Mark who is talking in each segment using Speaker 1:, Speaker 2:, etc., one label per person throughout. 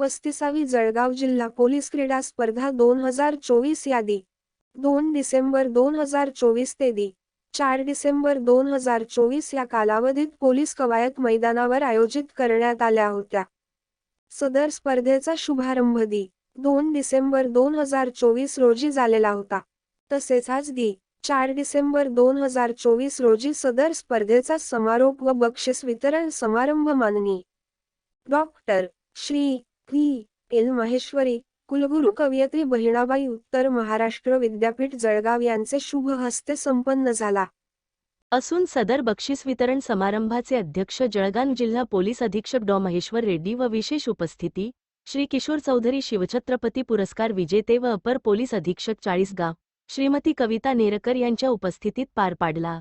Speaker 1: पस्तीसावी जळगाव जिल्हा पोलीस क्रीडा स्पर्धा दोन हजार चोवीस यादी. दोन डिसेंबर दोन हजार चोवीस ते दी. चार डिसेंबर दोन हजार चोवीस या कालावधीत पोलीस कवायत मैदानावर आयोजित करण्यात आल्या होत्या. सदर स्पर्धेचा शुभारंभ दी. दोन डिसेंबर दोन हजार चोवीस रोजी झालेला होता. तसेच आज दी. चार डिसेंबर दोन हजार चोवीस रोजी सदर स्पर्धेचा समारोप व बक्षीस वितरण समारंभ माननी doctor Shri V. L Maheshwari कुलगुरू कवयित्री बहिणाबाई उत्तर महाराष्ट्र विद्यापीठ जळगाव यांचे शुभ हस्ते संपन्न झाला.
Speaker 2: असून सदर बक्षीस वितरण समारंभाचे अध्यक्ष जळगाव जिल्हा पोलीस अधीक्षक डॉ. महेश्वर रेड्डी व विशेष उपस्थिती श्री किशोर चौधरी शिवछत्रपती पुरस्कार विजेते व अपर पोलीस अधीक्षक चाळीसगाव श्रीमती कविता नेरकर यांच्या उपस्थितीत पार पाडला.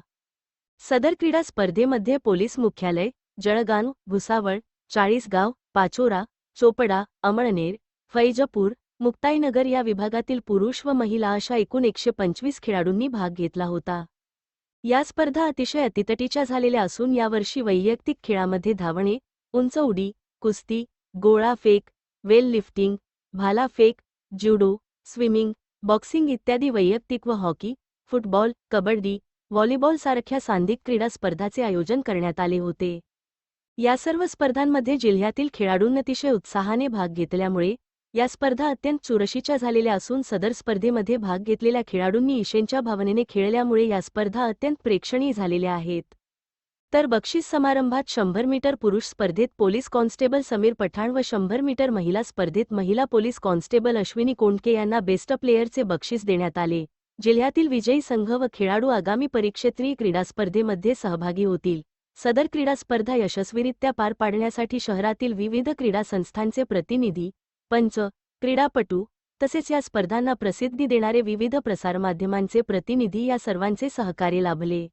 Speaker 2: सदर क्रीडा स्पर्धेमध्ये पोलीस मुख्यालय जळगाव भुसावळ चाळीसगाव पाचोरा चोपडा अमळनेर फैजपूर मुक्ताईनगर या विभागातील पुरुष व महिला अशा एकूण एकशे पंचवीस खेळाडूंनी भाग घेतला होता. या स्पर्धा अतिशय अतितटीच्या झालेल्या असून यावर्षी वैयक्तिक खेळामध्ये धावणे उंच उडी कुस्ती गोळा फेक वेल लिफ्टिंग भालाफेक ज्युडो स्विमिंग बॉक्सिंग इत्यादी वैयक्तिक व हॉकी फुटबॉल कबड्डी व्हॉलीबॉल सारख्या सांधिक क्रीडा स्पर्धाचे आयोजन करण्यात आले होते. या सर्व स्पर्धांमध्ये जिल्ह्यातील खेळाडूंनी अतिशय उत्साहाने भाग घेतल्यामुळे या स्पर्धा अत्यंत चुरशीच्या झालेल्या असून सदर स्पर्धेमध्ये भाग घेतलेल्या खेळाडूंनी ईशेंच्या भावनेने खेळल्यामुळे या स्पर्धा अत्यंत प्रेक्षणीय झालेल्या आहेत. तर बक्षीस समारंभात शंभर मीटर पुरुष स्पर्धेत पोलीस कॉन्स्टेबल समीर पठाण व शंभर मीटर महिला स्पर्धेत महिला पोलीस कॉन्स्टेबल अश्विनी कोंडके यांना बेस्ट प्लेयरचे बक्षीस देण्यात आले. जिल्ह्यातील विजयी संघ व खेळाडू आगामी परीक्षेत्रीय क्रीडा स्पर्धेमध्ये सहभागी होतील. सदर क्रीडा स्पर्धा यशस्वीरित्या पार पाडण्यासाठी शहरातील विविध क्रीडा संस्थांचे प्रतिनिधी पंच क्रीडापटू तसेच या स्पर्धांना प्रसिद्धी देणारे विविध प्रसारमाध्यमांचे प्रतिनिधी या सर्वांचे सहकार्य लाभले.